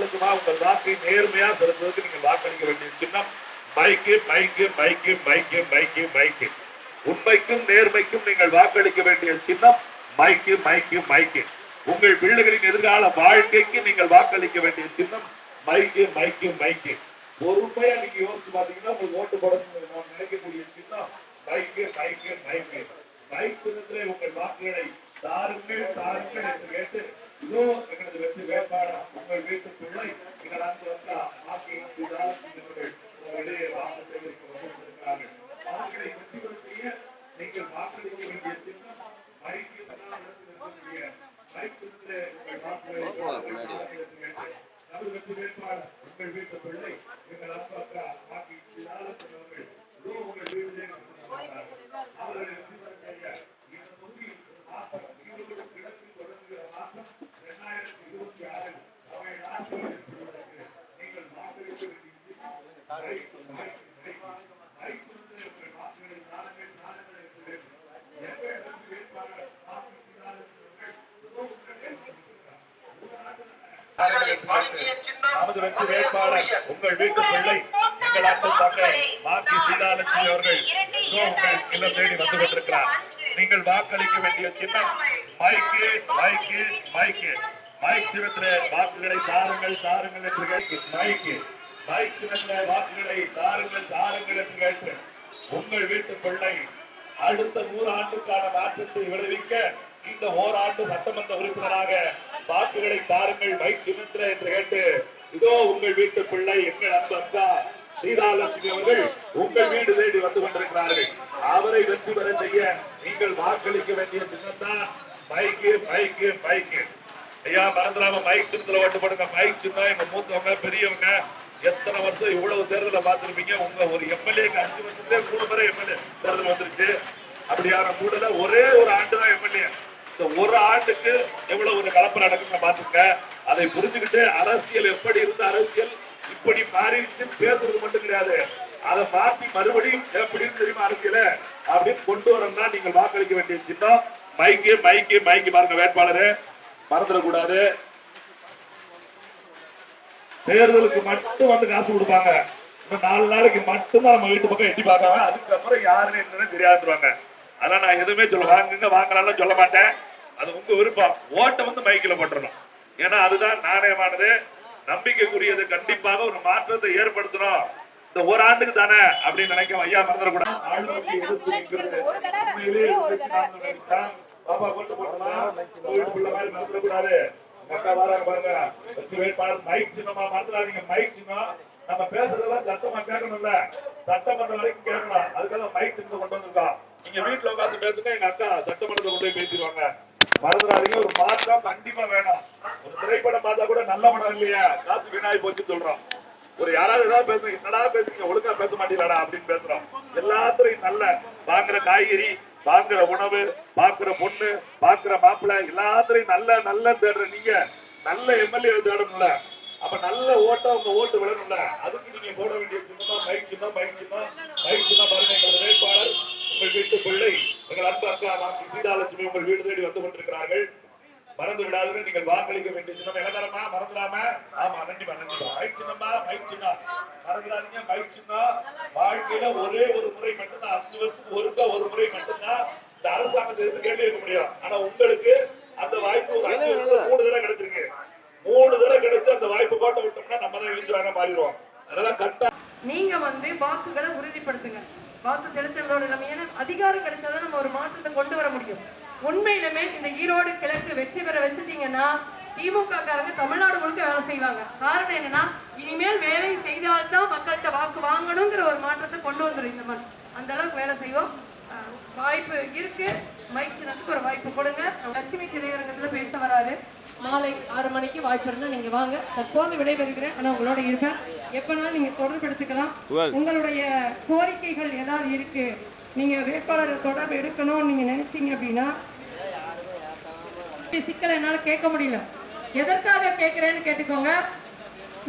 மக்களுக்குமா உங்கள் வாக்கை நேர்மையா செலுத்துவதற்கு நீங்கள் வாக்களிக்க வேண்டிய சின்னம். Bike bike bike bike bike bike உண்மைக்கும் நேர்மைக்கும் நீங்கள் வாக்களிக்க வேண்டிய சின்னம் மைக்கு மைக்கு மைக்கு உங்கள் பிள்ளைகளின் எதிர்கால வாழ்க்கைக்கு நீங்கள் வாக்களிக்க வேண்டிய சின்னம் மைக்கு மைக்கு மைக்கு பொறுமையா நீங்க யோசிச்சு பாத்தீங்கன்னா உங்களுக்கு ஓட்டு போட நினைக்கக்கூடிய சின்னம் மைக்கு மைக்கு மைக்கு மைக் சின்னத்திலே உங்கள் வாக்குகளை தாருங்கள் தாருங்கள் என்று கேட்டு இதோ எங்களது வெற்றி வேட்பாளர் உங்கள் வீட்டு பிள்ளை எங்கள் அன்பு அக்கா ஆக்கியின் சுதாரன் அவர்கள் உங்களிடையே வாக்கு சேகரிக்க வந்திருக்கிறார்கள் அவர்களை வெற்றி பெற செய்ய நீங்கள் வாக்களிக்க வேண்டிய சின்னம் மைக்கு இருக்கக்கூடிய மைக் சின்னத்திலே உங்கள் வாக்குகளை தாருங்கள் என்று கேட்டு நமது வெற்றி வேட்பாளர் உங்கள் வீட்டு பிள்ளை எங்கள் அன்பு அக்கா ஆக்கியின் சுதாரன் அவர்கள் இதோ உங்கள் வீட்டிலே வந்திருக்கிறார்கள் அவர்களை வெற்றி பெற செய்ய இந்த தொகுதியில் மாற்றம் ஈரோடு கிழக்கில் தொடங்குகிற மாற்றம் இரண்டாயிரத்தி இருபத்தி ஆறில் அவை நாட்டில் ஏற்படுவதற்கு நீங்கள் வாக்களிக்க வேண்டிய சின்னம் ரைட், ரைட், ரைட். ரைட் சின்னத்திலே உங்கள் வாக்குகளை தாருங்கள், தாருங்கள் என்று வேண்டும். எங்கள் வெற்றி வேட்பாளர் ஆபி சீதாராமன் அவர்கள் இதோ உங்களிடையே வந்திருக்கிறார். நமது வெற்றி வேட்பாளர் உங்கள் வீட்டு பிள்ளை எங்கள் அன்பு தங்கை மாக்கி சீதாலட்சுமி அவர்கள் உங்கள் இல்லம் தேடி வந்து கொண்டிருக்கிறார். நீங்கள் வாக்களிக்க வேண்டிய சின்னம் மைக்கு மைக்கு மைக்கு மைக் சின்னத்திலே வாக்குகளை தாருங்கள் தாருங்கள் என்று கேட்டு மைக்கு மைக் சின்னத்திலே வாக்குகளை தாருங்கள் தாருங்கள் என்று கேட்டு உங்கள் வீட்டு பிள்ளை அடுத்த நூறு ஆண்டுக்கான மாற்றத்தை விளைவிக்க இந்த ஓராண்டு சட்டமன்ற உறுப்பினராக வாக்குகளை தாருங்கள் மைக் சின்னத்திலே என்று கேட்டு இதோ உங்கள் வீட்டு பிள்ளை எங்கள் அன்பு அக்கா சீதாலட்சுமி அவர்கள் உங்கள் வீடு தேடி வந்து கொண்டிருக்கிறார்கள். அவரை வெற்றி பெற செய்ய நீங்கள் வாக்களிக்க வேண்டிய சின்னம்தான். பைக்கு பைக்கு பைக்கு ஐயா மறந்துடாம மைக் சின்னத்துல ஓட்டு போடுங்க. மைக் சின்ன எங்க மூத்தவங்க பெரியவங்க எத்தனை வருஷம் இவ்வளவு தேர்தல பார்த்துருப்பீங்க? உங்க ஒரு எம்எல்ஏக்கு அஞ்சு வருஷத்துலேயே மூணு முறை எம்எல்ஏ தேர்தல் வந்துருச்சு. அப்படியான கூடல ஒரே ஒரு ஆண்டு தான் எம்எல்ஏ இந்த ஒரு ஆண்டுக்கு எவ்வளவு ஒரு கலப்பு நடக்குங்க பாத்துக்க அதை புரிஞ்சுக்கிட்டு அரசியல் எப்படி இருந்த அரசியல் இப்படி மாறிடுச்சு பேசுறது மட்டும் கிடையாது. அதை மாத்தி மறுபடியும் எப்படின்னு தெரியுமா அரசியல? அப்படின்னு கொண்டு வரணும்னா நீங்கள் வாக்களிக்க வேண்டிய சின்னம். மைக்கு மைக்கு மைக்கு பாருங்க வேட்பாளரு. மறந்துடக்கூடாது. தேர்தலுக்கு மட்டும் வந்து காசு கொடுப்பாங்க. இன்னும் நாலு நாளைக்கு மட்டும்தான் நம்ம வீட்டு பக்கம் எட்டி பார்க்காம அதுக்கப்புறம் யாருன்னு என்னன்னு தெரியாதுருவாங்க அதனால நான் எதுவுமே சொல்ல வாங்குங்க வாங்கலாம் சொல்ல மாட்டேன். அது உங்க விருப்பம். ஓட்டை வந்து மைக்கில் போட்டுறணும். ஏன்னா அதுதான் நாணயமானது. நம்பிக்கைக்குரியது. கண்டிப்பாக ஒரு மாற்றத்தை ஏற்படுத்தணும். இந்த ஒரு ஆண்டுக்கு தானே அப்படின்னு நினைக்க ஐயா மறந்துடக்கூடாது. நிற்கிறது. நான் நினைச்சேன். பாப்பா கொண்டு போட்டோமா? வீட்டுக்குள்ள மாதிரி மறந்துடக்கூடாது அக்கா வராங்க பாருங்க. வெற்றி வேட்பாளர் மைக் சின்னமா மறந்துடாதீங்க. மைக் சின்னம். நம்ம பேசுறதெல்லாம் சத்தமா கேட்கணும்ல. சட்டமன்றம் வரைக்கும் கேட்கலாம். அதுக்காக மைக் சின்னத்தை கொண்டு வந்திருக்கோம். நீங்க வீட்டுல உட்காந்து பேசுங்க எங்க அக்கா சட்டமன்றத்தை கொண்டு போய் பேசிடுவாங்க. மறந்துடாதீங்க. ஒரு மாற்றம் கண்டிப்பா வேணும். ஒரு திரைப்படம் பார்த்தா கூட நல்ல படம் இல்லையா? காசு வீணாகி போச்சுன்னு சொல்றோம். ஒரு யாராவது ஏதாவது பேசுங்க என்னடா பேசுறீங்க? ஒழுங்கா பேச மாட்டீங்களாடா அப்படின்னு பேசுறோம். எல்லாத்துலயும் நல்ல. வாங்குற காய்கறி பாக்குற உணவு பாக்குற பொண்ணு பாக்குற மாப்பிள்ள எல்லாத்திலையும் நல்ல நல்ல தேடுற நீங்க. நல்ல எம்எல்ஏ தேடணும்ல. அப்ப நல்ல ஓட்டா உங்க ஓட்டு விழணும்ல அதுக்கு நீங்க போட வேண்டிய சின்னமா மைக் சின்னம் மைக் தான் மைக் சின்னம் பாருங்க. எங்களது வேட்பாளர் உங்கள் வீட்டு பிள்ளை எங்கள் அன்பு அக்கா நான் சீதாலட்சுமி உங்கள் வீடு தேடி வந்து கொண்டிருக்கிறார்கள். மறந்து விடாதீர்கள். நீங்கள் வாக்களிக்க வேண்டிய சின்னம் இளநரமா? மறந்துடாம? ஆமா மைக் சின்னமா மைக் சின்னம். மறந்துடாதீங்க சின்னம். வாழ்க்கையில ஒரே ஒரு முறை மட்டும்தான். அஞ்சு வருஷத்துக்கு ஒருக்கா ஒரு முறை மட்டும்தான் இந்த அரசாங்கத்தை எடுத்து கேள்வி கேட்க முடியும். ஆனா உங்களுக்கு அந்த வாய்ப்பு ஒரு அஞ்சு வருஷத்துல மூணு தடவை கிடைச்சிருக்கு. மூணு தடவை கிடைச்சு அந்த வாய்ப்பு போட்டு விட்டோம்னா நம்ம தான் எழுச்சி வாங்க மாறிடுவோம். அதனால கரெக்டா நீங்க வந்து வாக்குகளை உறுதிப்படுத்துங்க. வாக்கு செலுத்துறதோட நம்ம ஏன்னா அதிகாரம் கிடைச்சாதான் நம்ம ஒரு மாற்றத்தை கொண்டு வர முடியும். உண்மையிலுமே இந்த ஈரோடு கிழக்கு வெற்றி பெற வச்சுட்டீங்கன்னா திமுக காரங்க தமிழ்நாடு முழுக்க வேலை செய்வாங்க. காரணம் என்னன்னா இனிமேல் வேலை செய்தால்தான் மக்கள்கிட்ட வாக்கு வாங்கணுங்கிற ஒரு மாற்றத்தை கொண்டு வந்துடும் இந்த மண். அந்த அளவுக்கு வேலை செய்வோம். வாய்ப்பு இருக்கு. மைக் சின்னத்துக்கு ஒரு வாய்ப்பு கொடுங்க. லட்சுமி திரையரங்கத்துல பேச வராரு. மாலை ஆறு மணிக்கு வாய்ப்பு இருந்தா நீங்க வாங்க. தற்போது விடைபெறுகிறேன். ஆனா உங்களோட இருப்பேன் எப்பனாலும் நீங்க தொடர்பு எடுத்துக்கலாம் உங்களுடைய கோரிக்கைகள் ஏதாவது இருக்கு? நீங்க வேட்பாளரை தொடர்பு எடுக்கணும்னு நீங்க நினைச்சீங்க அப்படின்னா சிக்கலை என்னால் கேட்க முடியல. எதற்காக கேட்குறேன்னு கேட்டுக்கோங்க.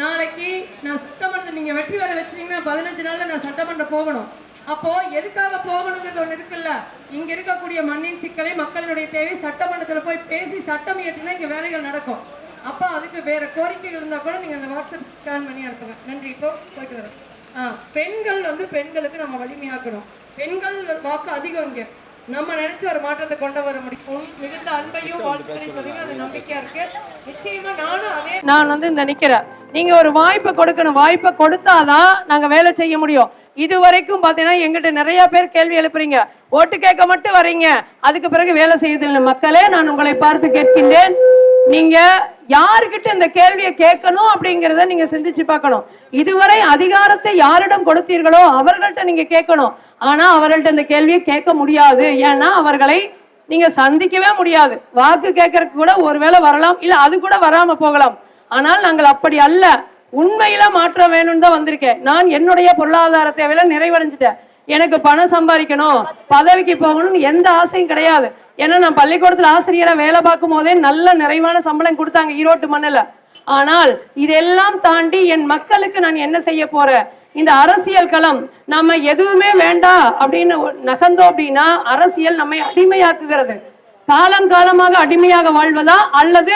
நாளைக்கு நான் சட்டமன்றத்தை நீங்கள் வெற்றி வர வச்சுனீங்கன்னா பதினஞ்சு நாளில் நான் சட்டமன்றம் போகணும். அப்போ எதுக்காக போகணுங்கிறது ஒன்று இருக்குல்ல? இங்கே இருக்கக்கூடிய மண்ணின் சிக்கலை மக்களுடைய தேவை சட்டமன்றத்தில் போய் பேசி சட்டம் இயற்றினா இங்கே வேலைகள் நடக்கும். அப்போ அதுக்கு வேறு கோரிக்கைகள் இருந்தால் கூட நீங்கள் அந்த வாட்ஸ்அப் ஸ்கேன் பண்ணி அனுப்புங்க. நன்றி. இப்போ போயிட்டு வரோம். ஆ பெண்கள் வந்து பெண்களுக்கு நம்ம வலிமையாக்கணும். பெண்கள் வாக்கு அதிகம் இங்கே. நம்ம நினைச்ச ஒரு மாற்றத்தை கொண்டு வர முடியும். மிகுந்த அன்பையும் வாழ்க்கையும் சொல்லுங்க அது நம்பிக்கையா இருக்கு. நிச்சயமா நானும் அதே நான் வந்து இந்த நீங்க ஒரு வாய்ப்பை கொடுக்கணும். வாய்ப்பை கொடுத்தாதான் நாங்க வேலை செய்ய முடியும். இது வரைக்கும் பாத்தீங்கன்னா எங்கிட்ட நிறைய பேர் கேள்வி எழுப்புறீங்க. ஓட்டு கேட்க மட்டும் வர்றீங்க அதுக்கு பிறகு வேலை செய்யுதில்லை மக்களே நான் உங்களை பார்த்து கேட்கின்றேன். நீங்க யாருக்கிட்ட இந்த கேள்வியை கேட்கணும் அப்படிங்கறத நீங்க சிந்திச்சு பார்க்கணும். இதுவரை அதிகாரத்தை யாரிடம் கொடுத்தீர்களோ அவர்கள்ட்ட நீங்க கேட்கணும். ஆனா அவர்கள்ட்ட இந்த கேள்வியை கேட்க முடியாது. ஏன்னா அவர்களை நீங்க சந்திக்கவே முடியாது. வாக்கு கேட்கறதுக்கு கூட ஒருவேளை வரலாம் இல்ல அது கூட வராம போகலாம். ஆனால் நாங்கள் அப்படி அல்ல. உண்மையில மாற்றம் வேணும்னு தான் வந்திருக்கேன். நான் என்னுடைய பொருளாதார தேவையில நிறைவடைஞ்சிட்டேன். எனக்கு பணம் சம்பாதிக்கணும் பதவிக்கு போகணும்னு எந்த ஆசையும் கிடையாது. ஏன்னா நான் பள்ளிக்கூடத்துல ஆசிரியரை வேலை பார்க்கும் போதே நல்ல நிறைவான சம்பளம் கொடுத்தாங்க ஈரோட்டு மண்ணில். ஆனால் இதெல்லாம் தாண்டி என் மக்களுக்கு நான் என்ன செய்ய போறேன்? இந்த அரசியல் களம் நம்ம எதுவுமே வேண்டாம் அப்படின்னு நகர்ந்தோம் அப்படின்னா அரசியல் நம்மை அடிமையாக்குகிறது. காலங்காலமாக அடிமையாக வாழ்வதா அல்லது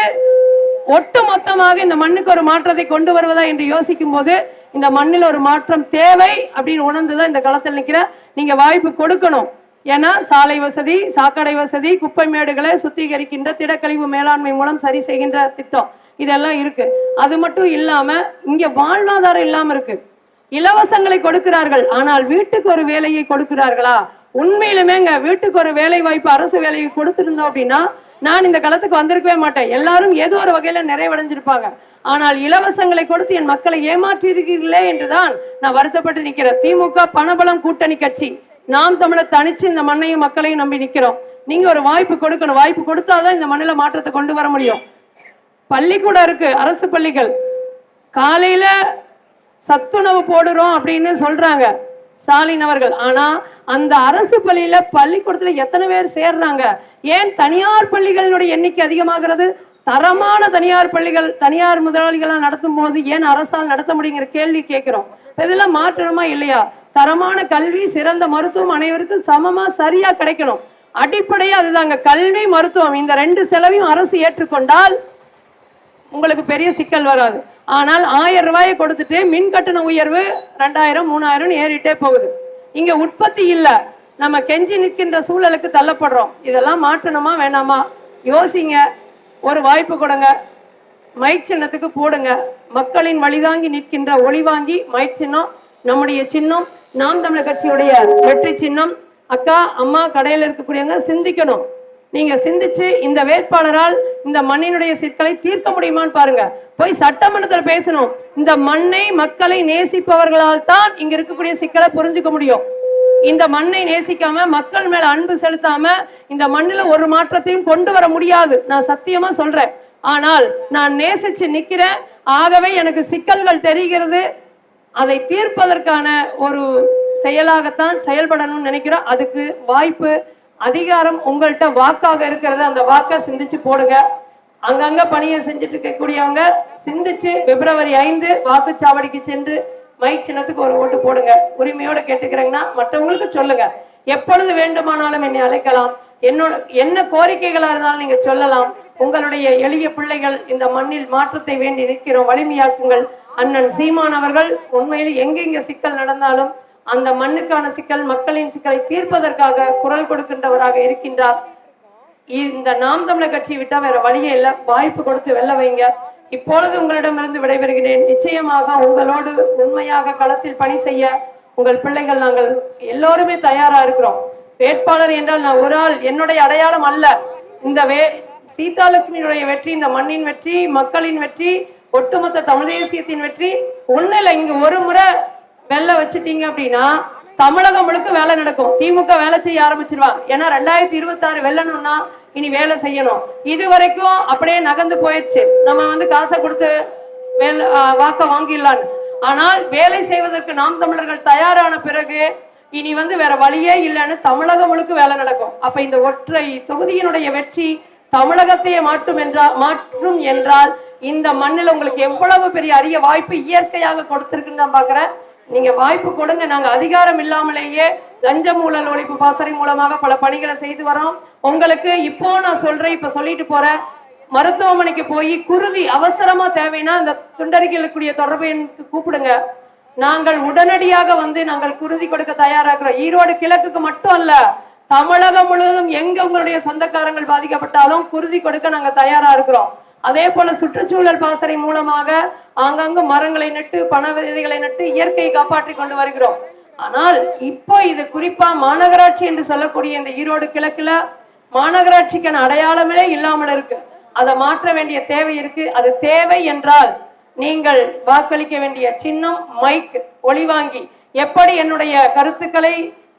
ஒட்டு மொத்தமாக இந்த மண்ணுக்கு ஒரு மாற்றத்தை கொண்டு வருவதா என்று யோசிக்கும் போது இந்த மண்ணில் ஒரு மாற்றம் தேவை அப்படின்னு உணர்ந்துதான் இந்த களத்தில் நிற்கிற நீங்க வாய்ப்பு கொடுக்கணும். ஏன்னா சாலை வசதி சாக்கடை வசதி குப்பை மேடுகளை சுத்திகரிக்கின்ற திடக்கழிவு மேலாண்மை மூலம் சரி செய்கின்ற திட்டம் இதெல்லாம் இருக்கு. அது மட்டும் இல்லாம இங்க வாழ்வாதாரம் இல்லாம இருக்கு. இலவசங்களை கொடுக்கிறார்கள். ஆனால் வீட்டுக்கு ஒரு வேலையை கொடுக்கிறார்களா? உண்மையிலுமேங்க வீட்டுக்கு ஒரு வேலை வாய்ப்பு அரசு வேலையை கொடுத்திருந்தோம் அப்படின்னா நான் இந்த களத்துக்கு வந்திருக்கவே மாட்டேன். எல்லாரும் ஏதோ ஒரு வகையில நிறைவடைஞ்சிருப்பாங்க. ஆனால் இலவசங்களை கொடுத்து என் மக்களை ஏமாற்றி இருக்கிறீர்களே என்றுதான் நான் வருத்தப்பட்டு நிக்கிறேன் திமுக பணபலம் கூட்டணி கட்சி. நாம் தமிழர் தனிச்சு இந்த மண்ணையும் மக்களையும் நம்பி நிக்கிறோம் நீங்க ஒரு வாய்ப்பு கொடுக்கணும். வாய்ப்பு கொடுத்தாதான் இந்த மண்ணில மாற்றத்தை கொண்டு வர முடியும். பள்ளிக்கூடம் இருக்கு. அரசு பள்ளிகள். காலையில சத்துணவு போடுறோம் அப்படின்னு சொல்றாங்க ஸ்டாலின் அவர்கள். ஆனா அந்த அரசு பள்ளியில பள்ளிக்கூடத்துல எத்தனை பேர் சேர்றாங்க? ஏன் தனியார் பள்ளிகளினுடைய எண்ணிக்கை அதிகமாகிறது? தரமான தனியார் பள்ளிகள் தனியார் முதலாளிகளாக நடத்தும் போது ஏன் அரசால் நடத்த முடியுங்கிற கேள்வி கேட்கிறோம். இதெல்லாம் மாற்றணுமா இல்லையா? தரமான கல்வி சிறந்த மருத்துவம் அனைவருக்கும் சமமா சரியா கிடைக்கணும். அடிப்படையே அதுதாங்க. கல்வி மருத்துவம் இந்த ரெண்டு செலவையும் அரசு ஏற்றுக்கொண்டால் உங்களுக்கு பெரிய சிக்கல் வராது. ஆனால் ஆயிரம் ரூபாயை கொடுத்துட்டு மின் கட்டண உயர்வு ரெண்டாயிரம் மூணாயிரம் ஏறிட்டே போகுது. இங்க உற்பத்தி இல்லை. நம்ம கெஞ்சி நிற்கின்ற சூழலுக்கு தள்ளப்படுறோம். இதெல்லாம் மாற்றணுமா வேணாமா? யோசிங்க. ஒரு வாய்ப்பு கொடுங்க. மைக் சின்னத்துக்கு போடுங்க. மக்களின் வழிதாங்கி நிற்கின்ற ஒளி வாங்கி மைக் சின்னம் நம்முடைய சின்னம் நாம் தமிழர் கட்சியுடைய வெற்றி சின்னம். அக்கா அம்மா கடையில் இருக்கக்கூடியவங்க சிந்திக்கணும். நீங்க சிந்திச்சு இந்த வேட்பாளரால் இந்த மண்ணினுடைய சிக்கலை தீர்க்க முடியுமான்னு பாருங்க. போய் சட்டமன்றத்தில் பேசணும். இந்த மண்ணை மக்களை நேசிப்பவர்களால் தான் இங்க இருக்கக்கூடிய சிக்கலை புரிஞ்சுக்க முடியும். இந்த மண்ணை நேசிக்காம மக்கள் மேல அன்பு செலுத்தாம இந்த மண்ணில ஒரு மாற்றத்தையும் கொண்டு வர முடியாது. நான் சத்தியமா சொல்றேன். ஆனால் நான் நேசிச்சு நிக்கிறேன். ஆகவே எனக்கு சிக்கல்கள் தெரிகிறது. அதை தீர்ப்பதற்கான ஒரு செயலாகத்தான் செயல்படணும்னு நினைக்கிறோம் அதுக்கு வாய்ப்பு அதிகாரம் உங்கள்கிட்ட வாக்காக இருக்கிறது. அந்த வாக்கை சிந்திச்சு போடுங்க. அங்கங்க பணியை செஞ்சுட்டு இருக்கக்கூடியவங்க சிந்திச்சு பிப்ரவரி ஐந்து வாக்குச்சாவடிக்கு சென்று மைக் சின்னத்துக்கு ஒரு ஓட்டு போடுங்க. உரிமையோட கேட்டுக்கிறேங்கன்னா மற்றவங்களுக்கு சொல்லுங்க. எப்பொழுது வேண்டுமானாலும் என்னை அழைக்கலாம். என்னோட என்ன கோரிக்கைகளா இருந்தாலும் நீங்க சொல்லலாம். உங்களுடைய எளிய பிள்ளைகள் இந்த மண்ணில் மாற்றத்தை வேண்டி நிற்கிறோம். வலிமையாக்குங்கள். அண்ணன் சீமான் அவர்கள் உண்மையில் எங்கெங்க சிக்கல் நடந்தாலும் அந்த மண்ணுக்கான சிக்கல் மக்களின் சிக்கலை தீர்ப்பதற்காக குரல் கொடுக்கின்றவராக இருக்கின்றார். இந்த நாம் தமிழர் கட்சி விட்டா வேற வழியே இல்ல. வாய்ப்பு கொடுத்து வெல்ல வைங்க. இப்பொழுது உங்களிடமிருந்து விடைபெறுகிறேன். நிச்சயமாக உங்களோடு உண்மையாக களத்தில் பணி செய்ய உங்கள் பிள்ளைகள் நாங்கள் எல்லோருமே தயாரா இருக்கிறோம். வேட்பாளர் என்றால் நான் ஒரு ஆள். என்னுடைய அடையாளம் அல்ல. இந்த வே சீதாலட்சுமியுடைய வெற்றி இந்த மண்ணின் வெற்றி மக்களின் வெற்றி ஒட்டுமொத்த தமிழ் தேசியத்தின் வெற்றி ஒண்ணுல இங்க ஒரு முறை வெல்ல வச்சுட்டீங்க அப்படின்னா தமிழகம் முழுக்க வேலை நடக்கும். திமுக வேலை செய்ய ஆரம்பிச்சிருவான் ஏன்னா ரெண்டாயிரத்தி இருபத்தி ஆறு வெல்லணும்னா இனி வேலை செய்யணும். இது வரைக்கும் அப்படியே நகர்ந்து போயிடுச்சு. நம்ம வந்து காசை கொடுத்து வேலை வாக்க வாங்கிடலான்னு. ஆனால் வேலை செய்வதற்கு நாம் தமிழர்கள் தயாரான பிறகு இனி வந்து வேற வழியே இல்லைன்னு தமிழகம் முழுக்க வேலை நடக்கும். அப்ப இந்த ஒற்றை தொகுதியினுடைய வெற்றி தமிழகத்தையே மாற்றும் என்றால் மாற்றும் என்றால் இந்த மண்ணில் உங்களுக்கு எவ்வளவு பெரிய அரிய வாய்ப்பு இயற்கையாக கொடுத்திருக்குன்னு நான் பாக்குறேன். நீங்க வாய்ப்பு கொடுங்க. நாங்க அதிகாரம் இல்லாமலேயே லஞ்சம் ஊழல் ஒழிப்பு பாசறை மூலமாக பல பணிகளை செய்து வரோம். உங்களுக்கு இப்போ நான் சொல்றேன் இப்ப சொல்லிட்டு போறேன் மருத்துவமனைக்கு போய் குருதி அவசரமா தேவைன்னா அந்த துண்டறிக்கக்கூடிய தொடர்பு எனக்கு கூப்பிடுங்க. நாங்கள் உடனடியாக வந்து நாங்கள் குருதி கொடுக்க தயாராகிறோம். ஈரோடு கிழக்குக்கு மட்டும் அல்ல தமிழகம் முழுவதும் எங்க உங்களுடைய சொந்தக்காரங்கள் பாதிக்கப்பட்டாலும் குருதி கொடுக்க நாங்க தயாரா இருக்கிறோம். அதே போல சுற்றுச்சூழல் பாசறை மூலமாக ஆங்காங்கு மரங்களை நட்டு பண விதைகளை நட்டு இயற்கையை காப்பாற்றி கொண்டு வருகிறோம். ஆனால் இப்போ இது குறிப்பா மாநகராட்சி என்று சொல்லக்கூடிய இந்த ஈரோடு கிழக்குல மாநகராட்சிக்கான அடையாளமே இல்லாமல் இருக்கு. அதை மாற்ற வேண்டிய தேவை இருக்கு. அது தேவை என்றால் நீங்கள் வாக்களிக்க வேண்டிய சின்னம் மைக் ஒளிவாங்கி எப்படி என்னுடைய கருத்துக்களை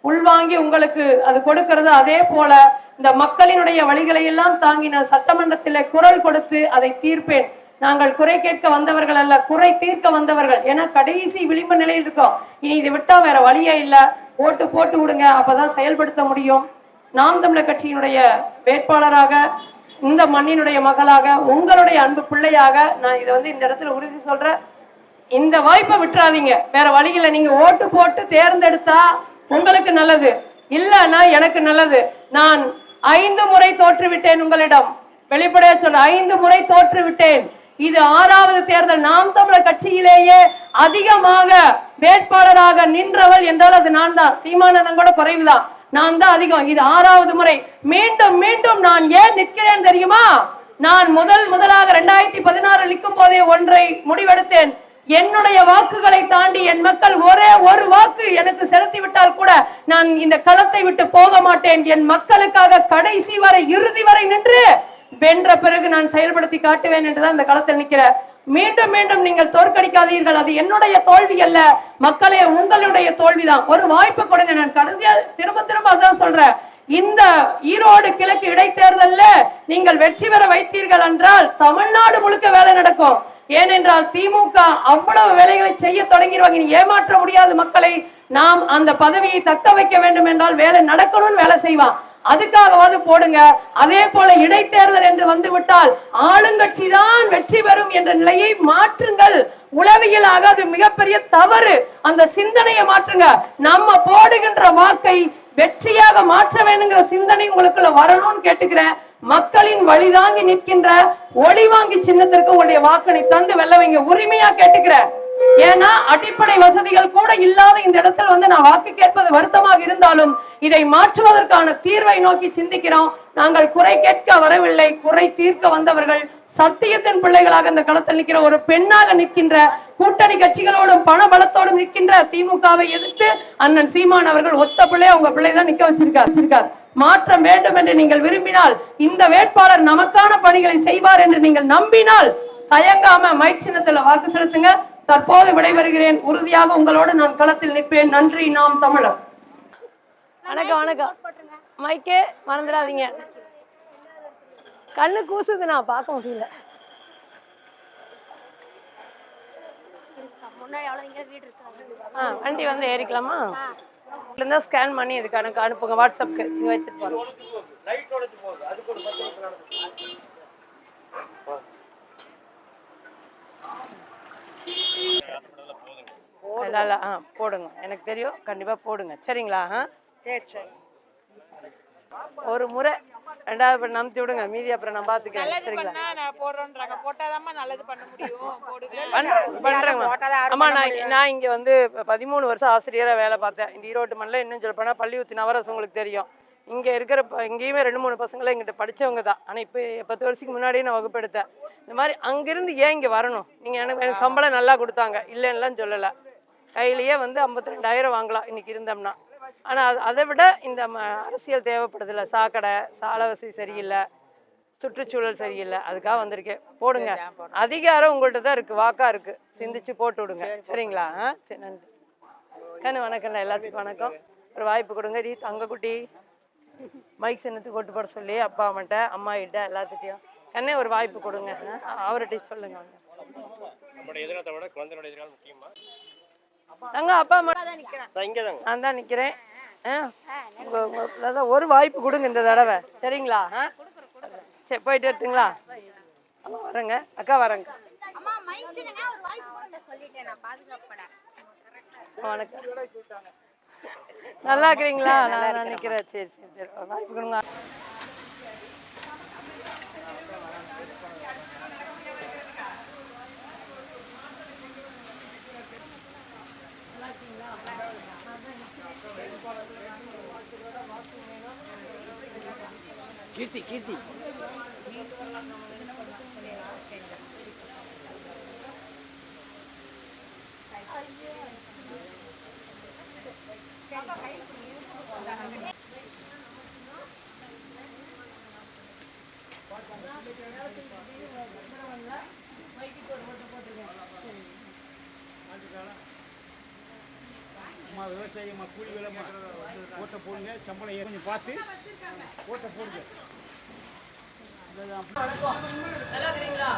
உள்வாங்கி உங்களுக்கு அது கொடுக்கிறது. அதே போல இந்த மக்களினுடைய வழிகளை எல்லாம் தாங்கின சட்டமன்றத்தில் குரல் கொடுத்து அதை தீர்ப்பேன். நாங்கள் குறை கேட்க வந்தவர்கள் அல்ல குறை தீர்க்க வந்தவர்கள். ஏன்னா கடைசி விளிம்பு நிலையில் இருக்கோம். இனி இதை விட்டா வேற வழியே இல்லை. ஓட்டு போட்டு விடுங்க அப்பதான் செயல்படுத்த முடியும். நாம் தமிழர் கட்சியினுடைய வேட்பாளராக இந்த மண்ணினுடைய மகளாக உங்களுடைய அன்பு பிள்ளையாக நான் இதை வந்து இந்த இடத்துல உறுதி சொல்றேன். இந்த வாய்ப்பை விட்டுறாதீங்க. வேற வழியில நீங்க ஓட்டு போட்டு தேர்ந்தெடுத்தா உங்களுக்கு நல்லது. இல்லைன்னா எனக்கு நல்லது. நான் ஐந்து முறை தோற்றுவிட்டேன் உங்களிடம். வெளிப்படையா சொல்ல ஐந்து முறை தோற்றுவிட்டேன். இது ஆறாவது தேர்தல். நாம் தமிழர் கட்சியிலேயே அதிகமாக வேட்பாளராக நின்றவள் என்றால் அது நான் தான். சீமானந்தன் கூட குறைவுதான். நான் தான் அதிகம். இது ஆறாவது முறை. மீண்டும் மீண்டும் நான் ஏன் நிற்கிறேன் தெரியுமா? நான் முதல் முதலாக ரெண்டாயிரத்தி பதினாறு நிற்கும் போதே ஒன்றை முடிவெடுத்தேன். என்னுடைய வாக்குகளை தாண்டி என் மக்கள் ஒரே ஒரு வாக்கு எனக்கு செலுத்தி விட்டால் கூட நான் இந்த களத்தை விட்டு போக மாட்டேன். என் மக்களுக்காக கடைசி வரை இறுதி வரை நின்று வென்ற பிறகு நான் செயல்படுத்தி காட்டுவேன் என்றுதான் இந்த களத்தில் நிற்கிறேன் மீண்டும் மீண்டும் நீங்கள் தோற்கடிக்காதீர்கள். அது என்னுடைய தோல்வி அல்ல மக்களே உங்களுடைய தோல்விதான். ஒரு வாய்ப்பு கொடுங்க. நான் கடைசியா திரும்ப திரும்ப அதான் சொல்றேன். இந்த ஈரோடு கிழக்கு இடைத்தேர்தல்ல நீங்கள் வெற்றி பெற வைத்தீர்கள் என்றால் தமிழ்நாடு முழுக்க வேலை நடக்கும். ஏனென்றால் திமுக அவ்வளவு வேலைகளை செய்ய தொடங்கிடுவாங்க. இனி ஏமாற்ற முடியாது மக்களை. நாம் அந்த பதவியை தக்க வைக்க வேண்டும் என்றால் வேலை நடக்கணும்னு வேலை செய்வான் அதுக்காகவாது போடுங்க. அதே போல இடைத்தேர்தல் என்று வந்துவிட்டால் ஆளுங்கட்சி தான் வெற்றி பெறும் என்ற நிலையை மாற்றுங்கள். உளவியலாக அது மிகப்பெரிய தவறு. அந்த சிந்தனையை மாற்றுங்க. நம்ம போடுகின்ற வாக்கை வெற்றியாக மாற்ற வேணுங்கிற சிந்தனை உங்களுக்குள்ள வரணும்னு கேட்டுக்கிறேன். மக்களின் வழிதாங்கி நிற்கின்ற ஒளிவாங்கி சின்னத்திற்கு உங்களுடைய வாக்கனை தந்து வெல்ல வைங்க. உரிமையா கேட்டுக்கிறேன் ஏன்னா அடிப்படை வசதிகள் கூட இல்லாத இந்த இடத்தில் வந்து நான் வாக்கு கேட்பது வருத்தமாக இருந்தாலும் இதை மாற்றுவதற்கான தீர்வை நோக்கி சிந்திக்கிறோம். நாங்கள் குறை கேட்க வரவில்லை. குறை தீர்க்க வந்தவர்கள் சத்தியத்தின் பிள்ளைகளாக இந்த களத்தில் நிற்கிற ஒரு பெண்ணாக நிற்கின்ற கூட்டணி கட்சிகளோடும் பண பலத்தோடும் நிற்கின்ற திமுகவை எதிர்த்து அண்ணன் சீமான் அவர்கள் ஒத்த பிள்ளை அவங்க பிள்ளை தான் நிக்க வச்சிருக்கார். வச்சிருக்கார். மாற்றம் வேண்டும் என்று நீங்கள் விரும்பினால் இந்த வேட்பாளர் நமக்கான பணிகளை செய்வார் என்று நீங்கள் நம்பினால் தயங்காம மைக் சின்னத்துல வாக்கு செலுத்துங்க. தற்போது விடைபெறுகிறேன். உறுதியாக உங்களோடு நான் களத்தில் நிற்பேன். நன்றி. நாம் தமிழர். வணக்கம் வணக்கம். மைக்கே மறந்துடாதீங்க. கண்ணு கூசுது நான் பார்க்க முடியல. முன்னாடி அவ்வளோ வீடு இருக்காங்க ஆ வண்டி வந்து ஏறிக்கலாமா? இருந்தா ஸ்கேன் பண்ணி இதுக்கு அனுப்பு அனுப்புங்க வாட்ஸ்அப்க்கு சிங்க வச்சுட்டு இல்ல ஆ போடுங்க. எனக்கு தெரியும். கண்டிப்பா போடுங்க. சரிங்களா ஆ? சரி சரி. ஒரு முறை ரெண்டாவது பண்ண நம்பி விடுங்க. மீதி அப்புறம் நான் பாத்துக்கிறேன். சரிங்களா? நான் போடுறோன்றாங்க. போட்டாதாம்மா நல்லது பண்ண முடியும். பண்றேங்க நான். நான் இங்க வந்து பதிமூணு வருஷம் ஆசிரியரா வேலை பார்த்தேன். இந்த ஈரோட்டு மண்ணில் இன்னும் சொல்ல போனா பள்ளியூத்தி நவரசம் உங்களுக்கு தெரியும். இங்க இருக்கிற இங்கேயுமே ரெண்டு மூணு பசங்களை எங்கிட்ட படிச்சவங்க தான். ஆனா இப்போ பத்து வருஷத்துக்கு முன்னாடியே நான் வகுப்பு எடுத்தேன் இந்த மாதிரி அங்கிருந்து ஏன் இங்க வரணும்? நீங்க எனக்கு எனக்கு சம்பளம் நல்லா கொடுத்தாங்க. இல்லைன்னுலாம் சொல்லல. கையிலேயே வந்து ஐம்பத்தி ரெண்டாயிரம் வாங்கலாம். இன்னைக்கு இருந்தோம்னா. ஆனா அது- விட இந்த ம- அரசியல் தேவைப்படுதில்ல. சாக்கடை சாலை வசதி சரியில்லை. சுற்றுச்சூழல் சரியில்லை. அதுக்காக வந்திருக்கேன். போடுங்க. அதிகாரம் உங்கள்ட்ட தான் இருக்கு. வாக்கா இருக்கு. சிந்திச்சு போட்டு விடுங்க. சரிங்களா? ஆ? சரி நன்றி. கண்ணு வணக்கம்ல எல்லாத்துக்கும் வணக்கம். ஒரு வாய்ப்பு கொடுங்க டி தங்கக்குட்டி மைக் சின்னத்துக்கு ஓட்டு போட சொல்லி அப்பா அம்மாட்ட அம்மா கிட்ட எல்லாத்துட்டையும் கண்ணே ஒரு வாய்ப்பு கொடுங்க? அவர்கிட்ட சொல்லுங்க. நம்முடைய எதிர்காலத்தை விட குழந்தையோட எதிர்காலம் முக்கியமா? தங்க அப்பா அம்மா நான் தான் நிக்கிறேன். ஒரு வாய்ப்பு கொடுங்க இந்த தடவை. சரிங்களா? சரி போயிட்டு அம்மா வரேங்க. அக்கா வரேங்க. அம்மா மைக் சின்னங்க ஒரு வாய்ப்பு கொடுங்க சொல்லிட்டேன். நான் பாதுகாப்பட. வணக்கம். நல்லா இருக்கிறீங்களா? நான் நான் நிக்கிறேன். சரி சரி சரி. ஒரு வாய்ப்பு கொடுங்க. கீர்த்தி கீர்த்தி. போட்டிருக்கேன் அம்மா விவசாயம்மா கூலி வேலை ஓட்ட போடுங்க. சம்பளம் ஏறி கொஞ்சம் பார்த்து ஓட்ட போடுங்க. நல்லா இருக்கிறீங்களா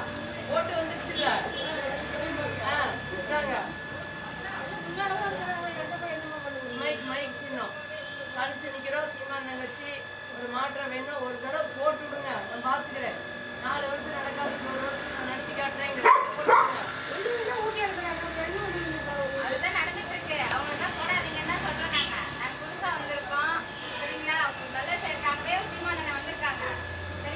ஓட்டு வந்துருச்சுல்ல? மைக் மைக் சின்னம். தனிச்சு நிக்கிறோம். சீமான் நினைச்சு ஒரு மாற்றம் வேணும். ஒரு தடவை போட்டு விடுங்க. நான் பாத்துக்கிறேன் நாலு வருஷம் நடக்காது ஒரு வருஷம் நான் நடத்தி காட்டுறேன். அதுதான் நடந்துட்டு இருக்கு. அவங்க தான் போடாதீங்கன்னு தான் சொல்றாங்க நாங்க புதுசா வந்திருக்கோம் சரிங்களா அவங்க நல்ல சேர்க்காமலே சீமானங்க வந்திருக்காங்க